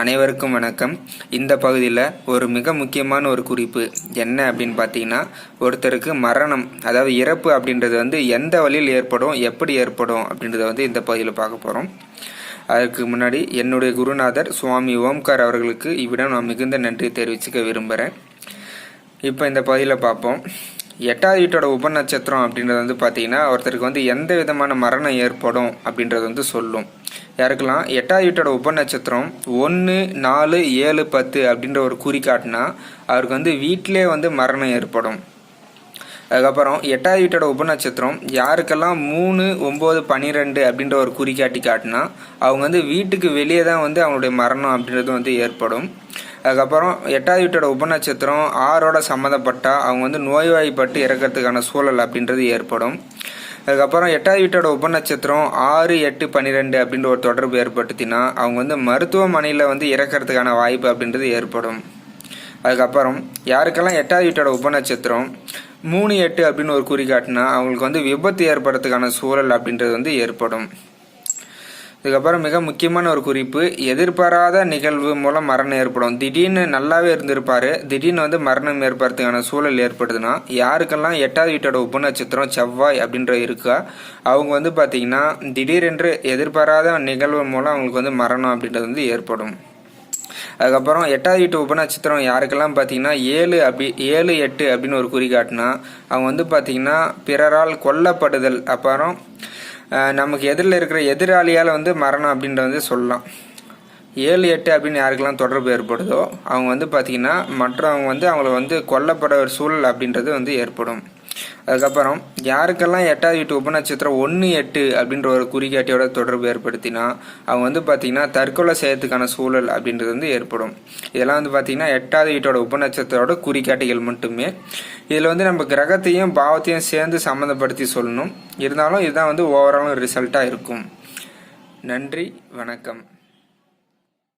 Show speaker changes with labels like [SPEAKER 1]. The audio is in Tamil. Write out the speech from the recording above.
[SPEAKER 1] அனைவருக்கும் வணக்கம். இந்த பகுதியில் ஒரு மிக முக்கியமான ஒரு குறிப்பு என்ன அப்படின்னு பார்த்தீங்கன்னா ஒருத்தருக்கு மரணம் அதாவது இறப்பு அப்படின்றது வந்து எந்த வழியில் ஏற்படும் எப்படி ஏற்படும் அப்படின்றத வந்து இந்த பகுதியில் பார்க்க போகிறோம் அதற்கு முன்னாடி என்னுடைய குருநாதர் சுவாமி ஓம்கார் அவர்களுக்கு இவ்விடம் நான் மிகுந்த நன்றி தெரிவிச்சுக்க விரும்புகிறேன் இப்போ இந்த பகுதியில் பார்ப்போம். எட்டாவது வீட்டோட உபநட்சத்திரம் அப்படின்றது வந்து பார்த்தீங்கன்னா ஒருத்தருக்கு வந்து எந்த விதமான மரணம் ஏற்படும் அப்படின்றது வந்து சொல்லும். யாருக்கெல்லாம்? எட்டாவது வீட்டோட உபநட்சத்திரம் ஒன்று நாலு ஏழு பத்து அப்படின்ற ஒரு குறி காட்டினா அவருக்கு வந்து வீட்டிலே வந்து மரணம் ஏற்படும். அதுக்கப்புறம் எட்டாவது வீட்டோட உபநட்சத்திரம் யாருக்கெல்லாம் மூணு ஒம்பது பன்னிரெண்டு அப்படின்ற ஒரு குறிக்காட்டி காட்டினா அவங்க வந்து வீட்டுக்கு வெளியே தான் வந்து அவங்களுடைய மரணம் அப்படின்றது வந்து ஏற்படும். அதுக்கப்புறம் எட்டாவது வீட்டோட உபநட்சத்திரம் ஆறோட சம்மந்தப்பட்டால் அவங்க வந்து நோய்வாய்ப்பட்டு இறக்கிறதுக்கான சூழல் அப்படின்றது ஏற்படும். அதுக்கப்புறம் எட்டாவது வீட்டோட உபநட்சத்திரம் ஆறு எட்டு பன்னிரெண்டு அப்படின்ற ஒரு தொடர்பு ஏற்படுத்தினா அவங்க வந்து மருத்துவமனையில் வந்து இறக்கிறதுக்கான வாய்ப்பு அப்படின்றது ஏற்படும். அதுக்கப்புறம் யாருக்கெல்லாம் எட்டாவது வீட்டோட உபநட்சத்திரம் மூணு எட்டு அப்படின்னு ஒரு குறி காட்டினா அவங்களுக்கு வந்து விபத்து ஏற்படுறதுக்கான சூழல் அப்படின்றது வந்து ஏற்படும். இதுக்கப்புறம் மிக முக்கியமான ஒரு குறிப்பு எதிர்பாராத நிகழ்வு மூலம் மரணம் ஏற்படும். திடீர்னு நல்லாவே இருந்திருப்பாரு. திடீர்னு வந்து மரணம் ஏற்படுறதுக்கான சூழல் ஏற்படுதுன்னா யாருக்கெல்லாம் எட்டாவது வீட்டோட உபநட்சத்திரம் செவ்வாய் அப்படின்ற இருக்கா அவங்க வந்து பார்த்தீங்கன்னா திடீரென்று எதிர்பாராத நிகழ்வு மூலம் அவங்களுக்கு வந்து மரணம் அப்படின்றது வந்து ஏற்படும். அதுக்கப்புறம் எட்டாவது வீட்டு உபநட்சத்திரம் யாருக்கெல்லாம் பார்த்தீங்கன்னா ஏழு அப்படி ஏழு எட்டு அப்படின்னு ஒரு குறி காட்டினா அவங்க வந்து பார்த்தீங்கன்னா பிறரால் கொல்லப்படுதல். அப்புறம் நமக்கு எதிரில் இருக்கிற எதிராளியால் வந்து மரணம் அப்படின்றத வந்து சொல்லலாம். ஏழு எட்டு அப்படின்னு யாருக்கெல்லாம் தொடர்பு ஏற்படுதோ அவங்க வந்து பார்த்திங்கன்னா மற்றவங்க வந்து அவங்கள வந்து கொல்லப்பட ஒரு சூழல் அப்படின்றது வந்து ஏற்படும். அதுக்கப்புறம் யாருக்கெல்லாம் எட்டாவது வீட்டு உபநட்சத்திரம் ஒன்று எட்டு அப்படின்ற ஒரு குறிகாட்டியோட தொடர்பு ஏற்படுத்தினா அவங்க வந்து பார்த்திங்கன்னா தற்கொலை செய்யறதுக்கான சூழல் அப்படின்றது வந்து ஏற்படும். இதெல்லாம் வந்து பார்த்திங்கன்னா எட்டாவது வீட்டோட உபநட்சத்திரோட குறிகாட்டிகள் மட்டுமே. இதில் வந்து நம்ம கிரகத்தையும் பாவத்தையும் சேர்ந்து சம்மந்தப்படுத்தி சொல்லணும். இருந்தாலும் இதுதான் வந்து ஓவராலும் ரிசல்ட்டாக இருக்கும். நன்றி வணக்கம்.